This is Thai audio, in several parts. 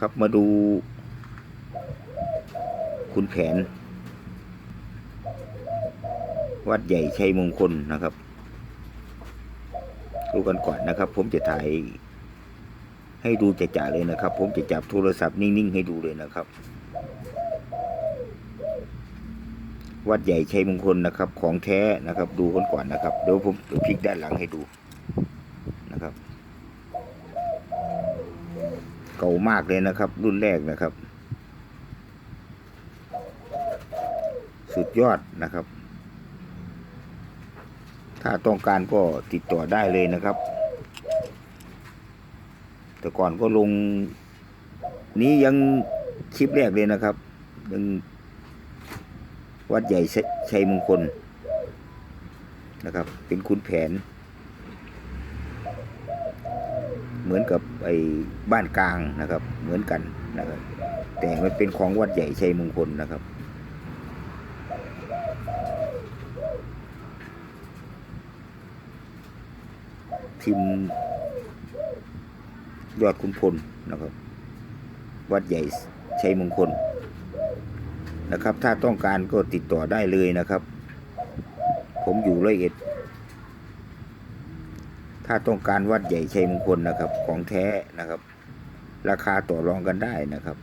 ครับมาดูคุณแผน วัดใหญ่ชัยมงคลนะครับดูกันก่อนนะครับ ผมจะถ่ายให้ดูจะๆเลยนะครับ ผมจะจับโทรศัพท์นิ่ง ๆ ให้ดูเลยนะครับ วัดใหญ่ชัยมงคลนะครับ ของแท้นะครับ ดูกันก่อนนะครับเดี๋ยวผมจะพลิกด้านหลังให้ดูนะครับ เก่ามากเลยนะครับ รุ่นแรกนะครับ สุดยอดนะครับ ถ้าต้องการก็ติดต่อได้เลยนะครับ แต่ก่อนก็ลง นี้ยังคลิปแรกเลยนะครับ ยังวัดใหญ่ชัยชัยมงคลนะครับ เป็นคุณแผน เหมือนกับไอ้บ้านกลางนะครับ เหมือนกันนะครับ แต่มันเป็นของวัดใหญ่ชัยมงคลนะครับพิมยอดคุณพลนะครับ วัดใหญ่ชัยมงคลนะครับ ถ้าต้องการก็ติดต่อได้เลยนะครับ ผมอยู่ร้อยเอ็ด ถ้าต้องการวัดใหญ่ชัยมงคลนะครับ ของแท้นะครับ ราคาต่อรองกันได้นะครับ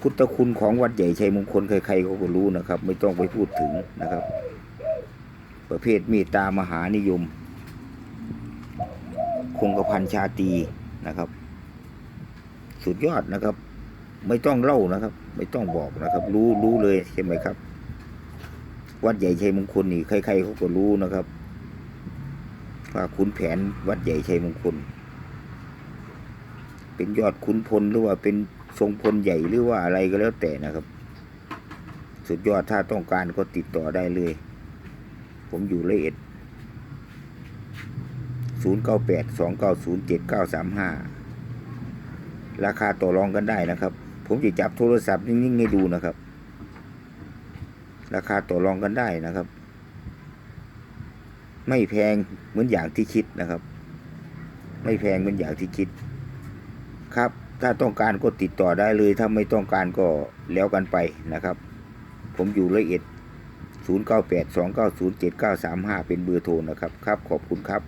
พุทธคุณของวัดใหญ่ชัยมงคลใครๆก็รู้นะครับ ไม่ต้องไปพูดถึงนะครับ ประเภทเมตตามหานิยม คงกระพันชาตีนะครับ สุดยอดนะครับ ไม่ต้องเล่านะครับ ไม่ต้องบอกนะครับ รู้รู้เลยใช่ไหมครับ วัดใหญ่ชัยมงคลนี่ใครๆเขาก็รู้นะครับว่าขุนแผนวัดใหญ่ชัยมงคล เป็นยอดขุนพลหรือว่าเป็นทรงพลใหญ่หรือว่าอะไรก็แล้วแต่นะครับ สุดยอดถ้าต้องการก็ติดต่อได้เลย ผมอยู่ละเอ็ดศูนย์เก้าแปดสองเก้าศูนย์เจ็ดเก้าสามห้าราคาต่อรองกันได้นะครับ ผมจะจับโทรศัพท์นิ่งๆให้ดูนะครับ ราคาต่อรองกันได้นะครับ ไม่แพงเหมือนอย่างที่คิดนะครับ ไม่แพงเหมือนอย่างที่คิด ครับ ถ้าต้องการก็ติดต่อได้เลย ถ้าไม่ต้องการก็แล้วกันไปนะครับ ผมอยู่ละเอียด098 290 7935 เป็นเบอร์โทรนะครับ ครับ ขอบคุณครับ